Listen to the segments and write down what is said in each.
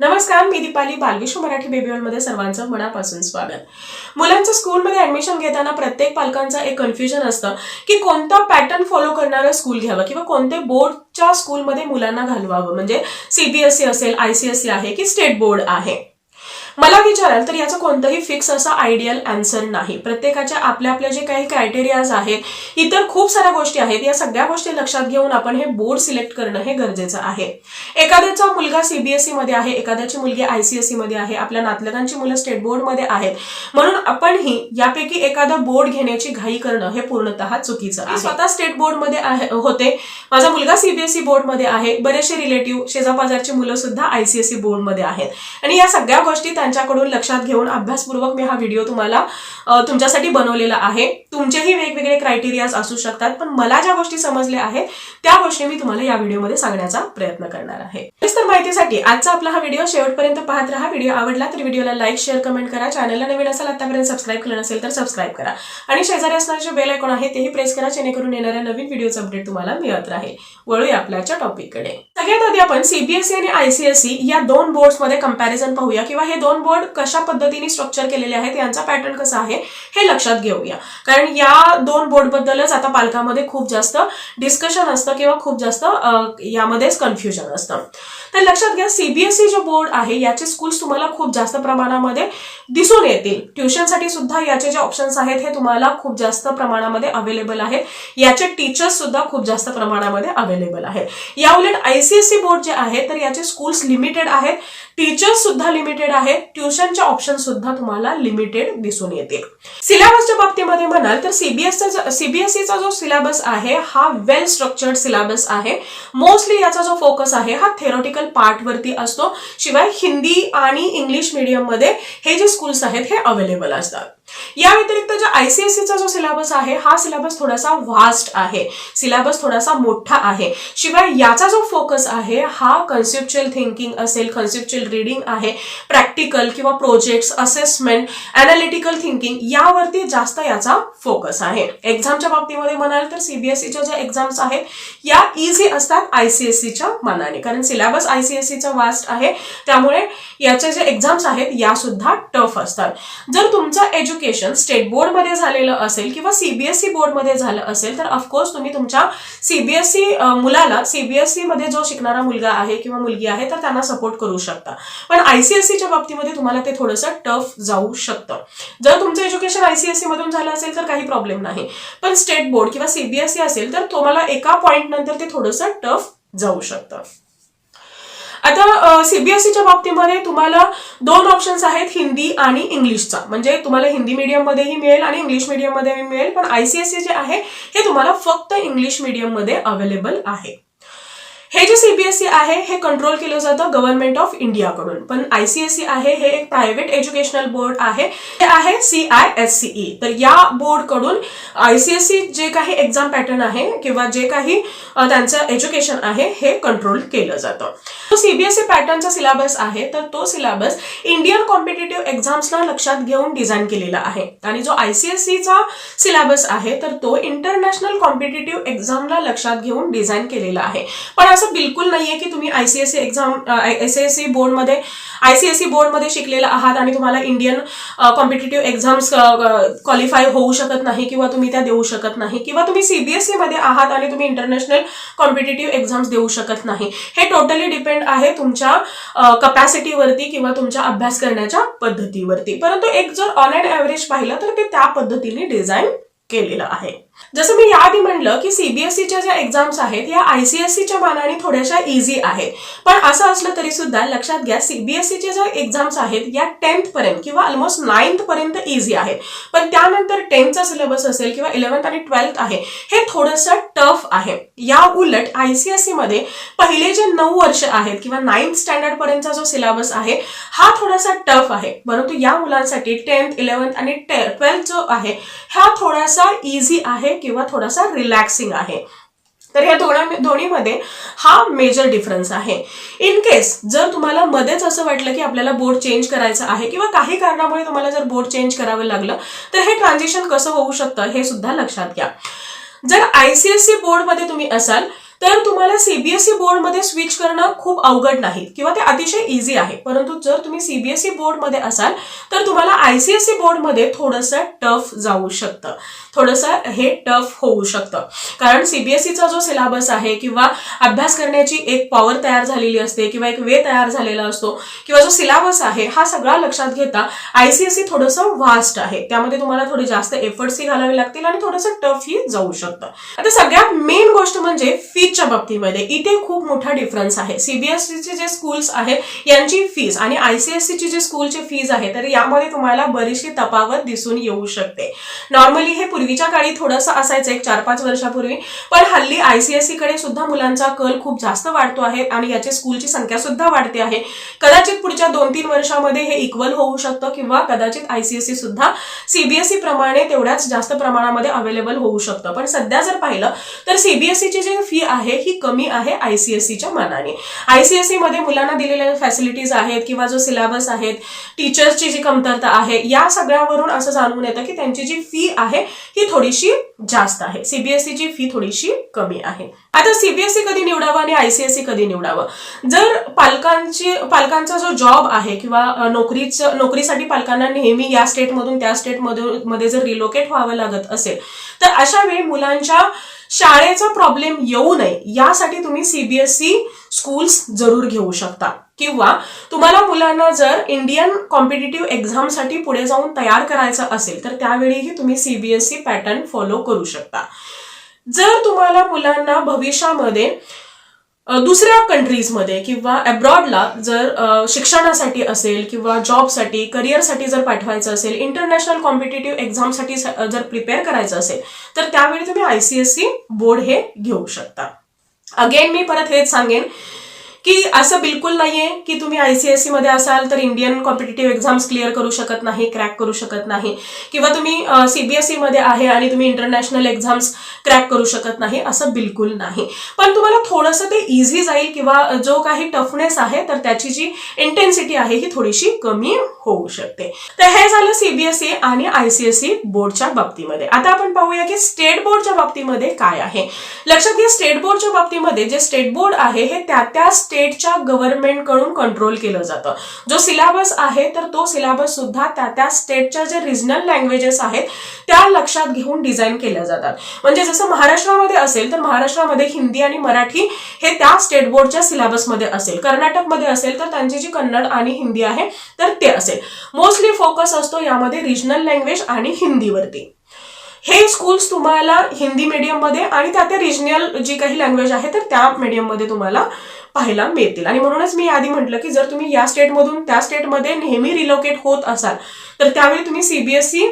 नमस्कार मी दीपाली बालविश्व मराठी बेबी मध्ये सर्वांचं मनापासून स्वागत. मुलांचं स्कूलमध्ये ऍडमिशन घेताना प्रत्येक पालकांचं एक कन्फ्युजन असतं की कोणतं पॅटर्न फॉलो करणारं स्कूल घ्यावं किंवा कोणते बोर्डच्या स्कूलमध्ये मुलांना घालवावं. म्हणजे सीबीएसई असेल आयसीएसई आहे की स्टेट बोर्ड आहे. मला विचाराल तर याचं कोणतंही फिक्स असा आयडियल आन्सर नाही. प्रत्येकाच्या आपल्या आपल्या जे काही क्रायटेरियाज आहेत इतर खूप साऱ्या गोष्टी आहेत या सगळ्या गोष्टी लक्षात घेऊन आपण हे बोर्ड सिलेक्ट करणं हे गरजेचं आहे. एखाद्याचा मुलगा सीबीएसई मध्ये आहे एखाद्याची मुलगी आयसीएसई मध्ये आहे आपल्या नातलगांची मुलं स्टेट बोर्डमध्ये आहेत म्हणून आपणही यापैकी एखादा बोर्ड घेण्याची घाई करणं हे पूर्णतः चुकीचं आहे. स्वतः स्टेट बोर्डमध्ये आहे होते. माझा मुलगा सीबीएसई बोर्डमध्ये आहे बरेचसे रिलेटिव्ह शेजापाजारची मुलं सुद्धा आयसीएसई बोर्डमध्ये आहेत. आणि या सगळ्या गोष्टी त्यांच्याकडून लक्षात घेऊन अभ्यासपूर्वक मी हा व्हिडिओ तुम्हाला तुमच्यासाठी बनवलेला आहे. तुमचेही वेगवेगळे क्रायटेरियाज असू शकतात पण मला ज्या गोष्टी समजल्या आहेत त्या गोष्टी मी तुम्हाला या व्हिडिओमध्ये सांगण्याचा प्रयत्न करणार आहे. तर माहितीसाठी आजचा आपला हा व्हिडिओ शेवटपर्यंत पाहत राहा. व्हिडिओ आवडला तर व्हिडिओला लाईक शेअर कमेंट करा. चॅनलला नवीन असाल आतापर्यंत सबस्क्राईब केलं नसेल तर सबस्क्राईब करा. आणि शेजारी असणारे जे बेल आयकॉन आहे तेही प्रेस करा जेणेकरून येणाऱ्या नवीन व्हिडिओचं अपडेट तुम्हाला मिळत राहील. वळूया आपल्याच्या टॉपिककडे सगळ्यात आधी आपण सीबीएसई आणि आयसीएसई या दोन बोर्ड्समध्ये कंपॅरिझन पाहूया किंवा हे दोन बोर्ड कशा पद्धतीने स्ट्रक्चर केलेले आहेत यांचा पॅटर्न कसा आहे हे लक्षात घेऊया. कारण या दोन बोर्ड बद्दलच आता पालकामध्ये खूप जास्त डिस्कशन असतं किंवा खूप जास्त यामध्येच कन्फ्युजन असतं. तर लक्षात घ्या सीबीएसई जो बोर्ड आहे याचे स्कूल्स तुम्हाला खूप जास्त प्रमाणामध्ये दिसून येतील. ट्युशनसाठी सुद्धा याचे जे ऑप्शन्स आहेत हे तुम्हाला खूप जास्त प्रमाणामध्ये अवेलेबल आहेत याचे टीचर्स सुद्धा खूप जास्त प्रमाणामध्ये अवेलेबल आहेत या उलट आयसीएसई बोर्ड जे आहे तर याचे स्कूल्स लिमिटेड आहेत. टीचर्स सुद्धा लिमिटेड आहेत. ट्युशनचे ऑप्शन सुद्धा तुम्हाला लिमिटेड दिसून येतील. सिलेबसच्या बाबतीमध्ये म्हणाल तर सीबीएसचा सीबीएसईचा जो सिलेबस आहे हा वेल स्ट्रक्चर्ड सिलेबस आहे. मोस्टली याचा जो फोकस आहे हा थेरॉटिकल पार्ट वरती असतो. शिवाय हिंदी आणि इंग्लिश मिडियममध्ये हे जे स्कूल्स आहेत हे अवेलेबल असतात. या व्यतिरिक्त जो आयसीएससीचा जो सिलेबस आहे हा सिलेबस थोडासा व्हास्ट आहे. सिलेबस थोडासा मोठा आहे. शिवाय याचा जो फोकस आहे हा कन्सेप्च्युअल थिंकिंग असेल कन्सेप्च्युअल रिडिंग आहे प्रॅक्टिकल किंवा प्रोजेक्ट्स असेसमेंट अनालिटिकल थिंकिंग यावरती जास्त याचा फोकस आहे. एक्झामच्या बाबतीमध्ये म्हणाल तर सीबीएसईच्या ज्या एक्झाम्स आहेत या इझी असतात आयसीएससीच्या मानाने. कारण सिलेबस आयसीएससीचा वास्ट आहे. त्यामुळे याचे जे एक्झाम्स आहेत या सुद्धा टफ असतात. जर तुमचं एज्युकेशन स्टेट बोर्डमध्ये झालेलं असेल किंवा सीबीएसई बोर्डमध्ये झालं असेल तर ऑफकोर्स तुम्ही तुमच्या सीबीएसई मुलाला सीबीएसई मध्ये जो शिकणारा मुलगा आहे किंवा मुलगी आहे तर त्यांना सपोर्ट करू शकता. पण आयसीएसईच्या बाबतीमध्ये तुम्हाला ते थोडंसं टफ जाऊ शकतं. जर तुमचं एज्युकेशन आयसीएसई मधून झालं असेल तर काही प्रॉब्लेम नाही. पण स्टेट बोर्ड किंवा सीबीएसई असेल तर तुम्हाला एका पॉईंट नंतर ते थोडंसं टफ जाऊ शकतं. आता सीबीएसईच्या बाबतीमध्ये तुम्हाला दोन ऑप्शन्स आहेत हिंदी आणि इंग्लिशचा. म्हणजे तुम्हाला हिंदी मीडियममध्येही मिळेल आणि इंग्लिश मीडियममध्येही मिळेल पण आयसीएसई जे आहे हे तुम्हाला फक्त इंग्लिश मीडियममध्ये अवेलेबल आहे. हे जे सीबीएसई आहे हे कंट्रोल केलं जातं गव्हर्नमेंट ऑफ इंडियाकडून पण आयसीएसई आहे हे एक प्रायव्हेट एज्युकेशनल बोर्ड आहे. हे आहे सी आय एस सीई तर या बोर्डकडून आयसीएसई जे काही एक्झाम पॅटर्न आहे किंवा जे काही त्यांचं एज्युकेशन आहे हे कंट्रोल केलं जातं. तो सीबीएसई पॅटर्नचा सिलेबस आहे तर तो सिलेबस इंडियन कॉम्पिटेटिव्ह एक्झाम्सला लक्षात घेऊन डिझाईन केलेला आहे. आणि जो आयसीएसईचा सिलेबस आहे तर तो इंटरनॅशनल कॉम्पिटेटिव्ह एक्झामला लक्षात घेऊन डिझाईन केलेला आहे. पण असं बिलकुल नाहीये की तुम्ही आयसीएससी एक्झाम एसएससी बोर्डमध्ये आयसीएससी बोर्डमध्ये शिकलेला आहात आणि तुम्हाला इंडियन कॉम्पिटेटिव्ह एक्झाम्स क्वालिफाय होऊ शकत नाही किंवा तुम्ही त्या देऊ शकत नाही किंवा तुम्ही सीबीएसई मध्ये आहात आणि तुम्ही इंटरनॅशनल कॉम्पिटेटिव्ह एक्झाम्स देऊ शकत नाही. हे टोटली डिपेंड आहे तुमच्या कपॅसिटीवरती किंवा तुमच्या अभ्यास करण्याच्या पद्धतीवरती. परंतु एक जर ऑन अँड ॲव्हरेज पाहिलं तर ते त्या पद्धतीने डिझाईन केलेलं आहे. जसं मी याआधी म्हणलं की सीबीएसईच्या ज्या एक्झाम्स आहेत या आयसीएससीच्या मानाने थोड्याशा इझी आहेत. पण असं असलं तरी सुद्धा लक्षात घ्या सीबीएसईच्या ज्या एक्झाम्स आहेत या टेन्थ पर्यंत किंवा ऑलमोस्ट नाईन्थ पर्यंत इझी आहेत. पण त्यानंतर टेन्थचा सिलेबस असेल किंवा इलेव्हन्थ आणि ट्वेल्थ आहे हे थोडंसं टफ आहे. या उलट आयसीएससी मध्ये पहिले जे नऊ वर्ष आहेत किंवा नाईन्थ स्टँडर्ड पर्यंतचा जो सिलेबस आहे हा थोडासा टफ आहे. परंतु या मुलांसाठी टेन्थ इलेव्हन्थ आणि ट्वेल्थ जो आहे हा थोडासा इझी आहे. किंवा थोडासा रिलॅक्सिंग आहे. तर या दोन्हा दोन्हीमध्ये हा मेजर डिफरन्स आहे. इन केस जर तुम्हाला मध्येच असं वाटलं की आपल्याला बोर्ड चेंज करायचं आहे किंवा काही कारणामुळे तुम्हाला जर बोर्ड चेंज करावं लागलं तर हे ट्रान्झिशन कसं होऊ शकतं हे सुद्धा लक्षात घ्या. जर आयसीएससी बोर्डमध्ये तुम्ही असाल तर तुम्हाला सीबीएसई बोर्डमध्ये स्विच करणं खूप अवघड नाही किंवा ते अतिशय इझी आहे. परंतु जर तुम्ही सीबीएसई बोर्डमध्ये असाल तर तुम्हाला आयसीएसई बोर्डमध्ये थोडंसं टफ जाऊ शकतं. थोडंसं हे टफ होऊ शकतं. कारण सीबीएसईचा जो सिलेबस आहे किंवा अभ्यास करण्याची एक पॉवर तयार झालेली असते किंवा एक वे तयार झालेला असतो किंवा जो सिलेबस आहे हा सगळा लक्षात घेता आयसीएसई थोडंसं व्हास्ट आहे. त्यामध्ये तुम्हाला थोडी जास्त एफर्ट्सही घालावे लागतील आणि थोडंसं टफही जाऊ शकतं. आता सगळ्यात मेन गोष्ट म्हणजे फी फीजच्या बाबतीमध्ये इथे खूप मोठा डिफरन्स आहे. सीबीएसईचे जे स्कूल्स आहेत यांची फीज आणि आयसीएससीची जे स्कूलची फीज आहे तर यामध्ये तुम्हाला बरीचशी तफावत दिसून येऊ शकते. नॉर्मली हे पूर्वीच्या काळी थोडंसं असायचं एक चार पाच वर्षापूर्वी. पण हल्ली आयसीएससी कडे सुद्धा मुलांचा कल खूप जास्त वाढतो आहे आणि याची स्कूलची संख्या सुद्धा वाढते आहे. कदाचित पुढच्या दोन तीन वर्षामध्ये हे इक्वल होऊ शकतं किंवा कदाचित आयसीएससी सुद्धा सीबीएसई प्रमाणे तेवढ्याच जास्त प्रमाणामध्ये अवेलेबल होऊ शकतं. पण सध्या जर पाहिलं तर सीबीएसईची जी फी आहे ही कमी आहे आयसीएसईच्या मानाने. आयसीएसई मध्ये मुलांना दिलेल्या फॅसिलिटीज आहेत किंवा जो सिलेबस आहेत टीचर्सची जी कमतरता आहे या सगळ्यावरून असं जाणून येतं की त्यांची जी फी आहे ही थोडीशी जास्त आहे. सीबीएसईची फी थोडीशी कमी आहे. आता सीबीएसई कधी निवडावं आणि आयसीएसई कधी निवडावं? जर पालकांची पालकांचा जो जॉब आहे किंवा नोकरीचं नोकरीसाठी पालकांना नेहमी या स्टेटमधून त्या स्टेटमधून मध्ये जर रिलोकेट व्हावं लागत असेल तर अशा वेळी मुलांच्या शाळेचा प्रॉब्लेम येऊ नये यासाठी तुम्ही सीबीएसई स्कूल्स जरूर घेऊ शकता. किंवा तुम्हाला मुलांना जर इंडियन कॉम्पिटेटिव्ह एक्झामसाठी पुढे जाऊन तयार करायचं असेल तर त्यावेळीही तुम्ही सीबीएसई पॅटर्न फॉलो करू शकता. जर तुम्हाला मुलांना भविष्यामध्ये दुसऱ्या कंट्रीजमध्ये किंवा अब्रॉडला जर शिक्षणासाठी असेल किंवा जॉबसाठी करिअरसाठी जर पाठवायचं असेल इंटरनॅशनल कॉम्पिटेटिव्ह एक्झामसाठी जर प्रिपेअर करायचं असेल तर त्यावेळी तुम्ही आयसीएससी बोर्ड हे घेऊ शकता. अगेन मी परत हेच सांगेन की असं बिलकुल नाहीये की तुम्ही आयसीएससी मध्ये असाल तर इंडियन कॉम्पिटेटिव्ह एक्झाम्स क्लिअर करू शकत नाही क्रॅक करू शकत नाही. किंवा तुम्ही सीबीएसई मध्ये आहे आणि तुम्ही इंटरनॅशनल एक्झाम्स क्रॅक करू शकत नाही असं बिलकुल नाही. पण तुम्हाला थोडंसं ते इझी जाईल किंवा जो काही टफनेस आहे तर त्याची जी इंटेन्सिटी आहे ही थोडीशी कमी होऊ शकते. तर हे झालं सीबीएसई आणि आयसीएसई बोर्डच्या बाबतीमध्ये. आता आपण पाहूया की स्टेट बोर्डच्या बाबतीमध्ये काय आहे. लक्षात घ्या स्टेट बोर्डच्या बाबतीमध्ये जे स्टेट बोर्ड आहे हे त्या त्या स्टेटच्या गव्हर्नमेंटकडून कंट्रोल केलं जातं. जो सिलेबस आहे तर तो सिलेबस सुद्धा त्या त्या स्टेटच्या जे रिजनल लँग्वेजेस आहेत त्या लक्षात घेऊन डिझाईन केल्या जातात. म्हणजे जसं महाराष्ट्रामध्ये असेल तर महाराष्ट्रामध्ये हिंदी आणि मराठी हे त्या स्टेट बोर्डच्या सिलेबसमध्ये असेल. कर्नाटकमध्ये असेल तर त्यांची जी कन्नड आणि हिंदी आहे तर ते असेल. मोस्टली फोकस असतो यामध्ये रिजनल लँग्वेज आणि हिंदीवरती. हे स्कूल्स तुम्हाला हिंदी मीडियममध्ये आणि त्या त्या रिजनल जी काही लँग्वेज आहे तर त्या मीडियममध्ये तुम्हाला पाहायला मिळतील. आणि म्हणूनच मी आधी म्हटलं की जर तुम्ही या स्टेटमधून त्या स्टेटमध्ये नेहमी रिलोकेट होत असाल तर त्यावेळी तुम्ही सीबीएसई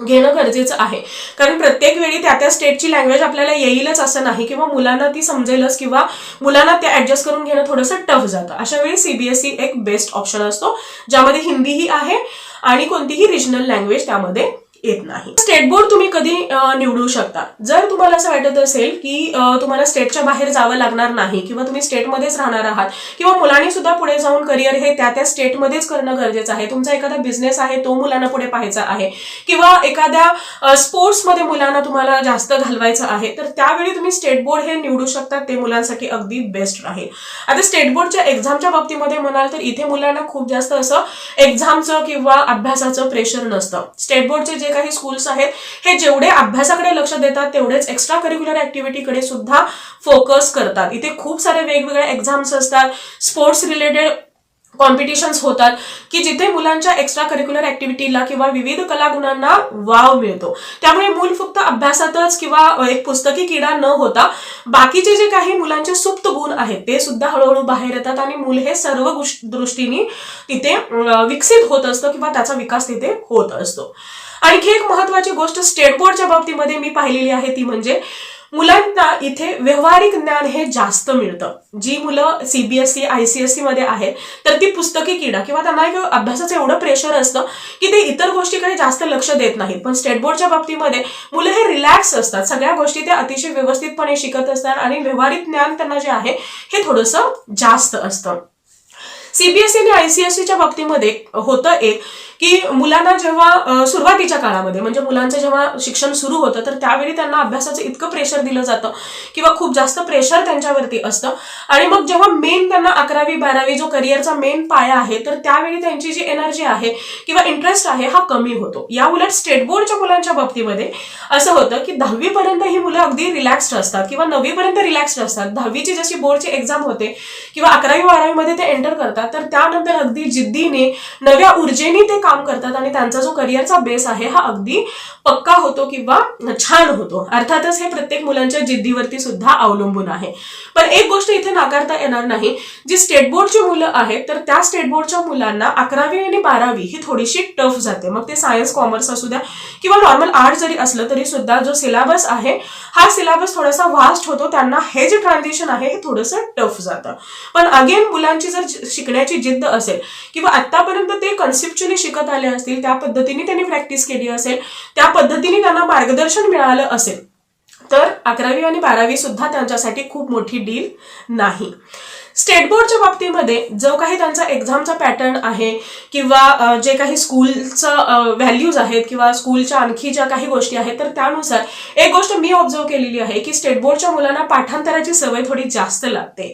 घेणं गरजेचं आहे. कारण प्रत्येक वेळी त्या त्या स्टेटची लँग्वेज आपल्याला येईलच असं नाही किंवा मुलांना ती समजेलच किंवा मुलांना ते ऍडजस्ट करून घेणं थोडंसं टफ जातं. अशा वेळी सीबीएसई एक बेस्ट ऑप्शन असतो ज्यामध्ये हिंदीही आहे आणि कोणतीही रिजनल लँग्वेज त्यामध्ये येत नाही. स्टेट बोर्ड तुम्ही कधी निवडू शकता. जर तुम्हाला असं वाटत असेल की तुम्हाला स्टेटच्या बाहेर जावं लागणार नाही किंवा तुम्ही स्टेटमध्येच राहणार आहात किंवा मुलांनी सुद्धा पुढे जाऊन करिअर हे त्या त्या स्टेटमध्येच करणं गरजेचं आहे. तुमचा एखादा बिझनेस आहे तो मुलांना पुढे पाहायचा आहे किंवा एखाद्या स्पोर्ट्समध्ये मुलांना तुम्हाला जास्त घालवायचं आहे तर त्यावेळी तुम्ही स्टेट बोर्ड हे निवडू शकता ते मुलांसाठी अगदी बेस्ट राहील. आता स्टेट बोर्डच्या एक्झामच्या बाबतीमध्ये म्हणाल तर इथे मुलांना खूप जास्त असं एक्झामचं किंवा अभ्यासाचं प्रेशर नसतं. स्टेट बोर्डचे जे काही स्कूल्स आहेत हे जेवढे अभ्यासाकडे लक्ष देतात तेवढेच एक्स्ट्रा करिक्युलर ऍक्टिव्हिटीकडे सुद्धा फोकस करतात. इथे खूप सारे वेगवेगळ्या एक्झाम्स असतात. स्पोर्ट्स रिलेटेड कॉम्पिटिशन्स होतात की जिथे मुलांच्या एक्स्ट्रा करिक्युलर ऍक्टिव्हिटीला किंवा विविध कलागुणांना वाव मिळतो. त्यामुळे मूल फक्त अभ्यासातच किंवा एक पुस्तकी किडा न होता बाकीचे जे काही मुलांचे सुप्त गुण आहेत ते सुद्धा हळूहळू बाहेर येतात आणि मूल हे सर्व दृष्टीने तिथे विकसित होत असतं किंवा त्याचा विकास तिथे होत असतो. आणखी एक महत्वाची गोष्ट स्टेट बोर्डच्या बाबतीमध्ये मी पाहिलेली आहे ती म्हणजे मुलांना इथे व्यवहारिक ज्ञान हे जास्त मिळतं. जी मुलं सीबीएसई आयसीएसई मध्ये आहेत तर ती पुस्तकी किडा किंवा त्यांना एक अभ्यासाचं एवढं प्रेशर असतं की ते इतर गोष्टीकडे जास्त लक्ष देत नाहीत. पण स्टेट बोर्डच्या बाबतीमध्ये मुलं हे रिलॅक्स असतात. सगळ्या गोष्टी ते अतिशय व्यवस्थितपणे शिकत असतात आणि व्यवहारिक ज्ञान त्यांना जे आहे हे थोडंसं जास्त असतं. सीबीएसई आणि आयसीएसईच्या बाबतीमध्ये होतं एक की मुलांना जेव्हा सुरुवातीच्या काळामध्ये म्हणजे मुलांचं जेव्हा शिक्षण सुरू होतं तर त्यावेळी त्यांना अभ्यासाचं इतकं प्रेशर दिलं जातं किंवा खूप जास्त प्रेशर त्यांच्यावरती असतं. आणि मग जेव्हा मेन त्यांना अकरावी बारावी जो करिअरचा मेन पाया आहे तर त्यावेळी त्यांची जी एनर्जी आहे किंवा इंटरेस्ट आहे हा कमी होतो. या उलट स्टेट बोर्डच्या मुलांच्या बाबतीमध्ये असं होतं की दहावीपर्यंत ही मुलं अगदी रिलॅक्स्ड असतात किंवा नववीपर्यंत रिलॅक्स्ड असतात. दहावीची जशी बोर्डची एक्झाम होते किंवा अकरावी बारावीमध्ये ते एंटर करतात तर त्यानंतर अगदी जिद्दीने नव्या ऊर्जेने ते काम करतात आणि त्यांचा जो करिअरचा बेस आहे हा अगदी पक्का होतो किंवा छान होतो. अर्थातच हे प्रत्येक मुलांच्या जिद्दीवरती सुद्धा अवलंबून आहे. पण एक गोष्ट इथे नाकारता येणार नाही. जी स्टेट बोर्डची मुलं आहेत तर त्या स्टेट बोर्डच्या मुलांना अकरावी आणि बारावी ही थोडीशी टफ जाते. मग ते सायन्स कॉमर्स असू द्या किंवा नॉर्मल आर्ट जरी असलं तरी सुद्धा जो सिलेबस आहे हा सिलेबस थोडासा वास्ट होतो. त्यांना हे जे ट्रान्झिशन आहे हे थोडंसं टफ जातं. पण अगेन मुलांची जर शिकण्याची जिद्द असेल किंवा आतापर्यंत ते कन्सेप्च्युअली शिकत आले असतील त्या पद्धतीने त्यांनी प्रॅक्टिस केली असेल त्या पद्धतीने त्यांना मार्गदर्शन मिळालं असेल तर अकरावी आणि बारावी सुद्धा त्यांच्यासाठी खूप मोठी डील नाही. स्टेट बोर्डच्या बाबतीमध्ये जो काही त्यांचा एक्झामचा पॅटर्न आहे किंवा जे काही स्कूलचं व्हॅल्यूज आहेत किंवा स्कूलच्या आणखी ज्या काही गोष्टी आहेत तर त्यानुसार एक गोष्ट मी ऑब्झर्व केलेली आहे की स्टेट बोर्डच्या मुलांना पाठांतराची सवय थोडी जास्त लागते.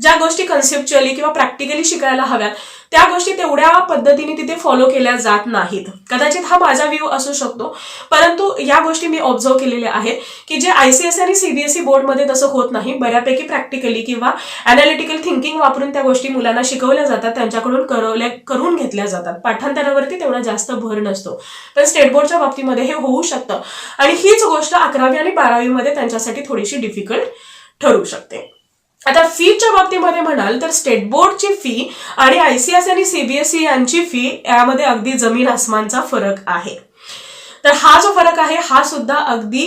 ज्या गोष्टी कन्सेप्च्युअली किंवा प्रॅक्टिकली शिकायला हव्यात त्या गोष्टी तेवढ्या पद्धतीने तिथे फॉलो केल्या जात नाहीत. कदाचित हा माझा व्ह्यू असू शकतो. परंतु या गोष्टी मी ऑब्झर्व केलेल्या आहेत की जे आयसीएसई आणि सीबीएसई बोर्डमध्ये तसं होत नाही. बऱ्यापैकी प्रॅक्टिकली किंवा अनालिटिकल थिंकिंग वापरून त्या गोष्टी मुलांना शिकवल्या जातात त्यांच्याकडून करवल्या करून घेतल्या जातात. पाठांतरावरती तेवढा जास्त भर नसतो. पण स्टेट बोर्डच्या बाबतीमध्ये हे होऊ शकतं. आणि हीच गोष्ट अकरावी आणि बारावीमध्ये त्यांच्यासाठी थोडीशी डिफिकल्ट ठरू शकते. आता फीच्या बाबतीमध्ये म्हणाल तर स्टेट बोर्डची फी आणि आयसीएस आणि सीबीएसई यांची फी यामध्ये अगदी जमीन आसमानचा फरक आहे. तर हा जो फरक आहे हा सुद्धा अगदी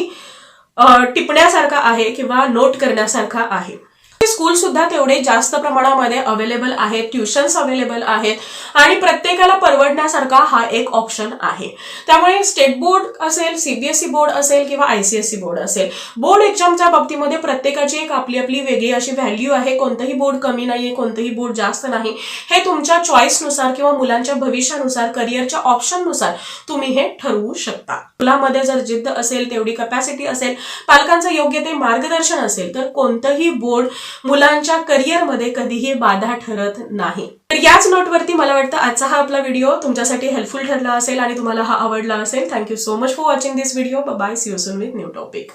टिपण्यासारखा आहे किंवा नोट करण्यासारखा आहे. स्कूल सुद्धा तेवढे जास्त प्रमाणामध्ये अवेलेबल आहेत ट्युशन्स अवेलेबल आहेत आणि प्रत्येकाला परवडण्यासारखा हा एक ऑप्शन आहे. त्यामुळे स्टेट बोर्ड असेल सीबीएसई बोर्ड असेल किंवा आयसीएसई बोर्ड असेल बोर्ड एक्झामच्या बाबतीमध्ये प्रत्येकाची एक आपली आपली वेगळी अशी व्हॅल्यू आहे. कोणतंही बोर्ड कमी नाहीये कोणतंही बोर्ड जास्त नाही. हे तुमच्या चॉईसनुसार किंवा मुलांच्या भविष्यानुसार करिअरच्या ऑप्शननुसार तुम्ही हे ठरवू शकता. मुलामध्ये जर जिद्द असेल तेवढी कपॅसिटी असेल पालकांचं योग्य ते मार्गदर्शन असेल तर कोणतंही बोर्ड मुलांच्या करिअरमध्ये कधीही बाधा ठरत नाही. तर याच नोटवरती मला वाटतं आजचा हा आपला व्हिडिओ तुमच्यासाठी हेल्पफुल ठरला असेल आणि तुम्हाला हा आवडला असेल. Thank you so much for watching this video bye see you soon with new topic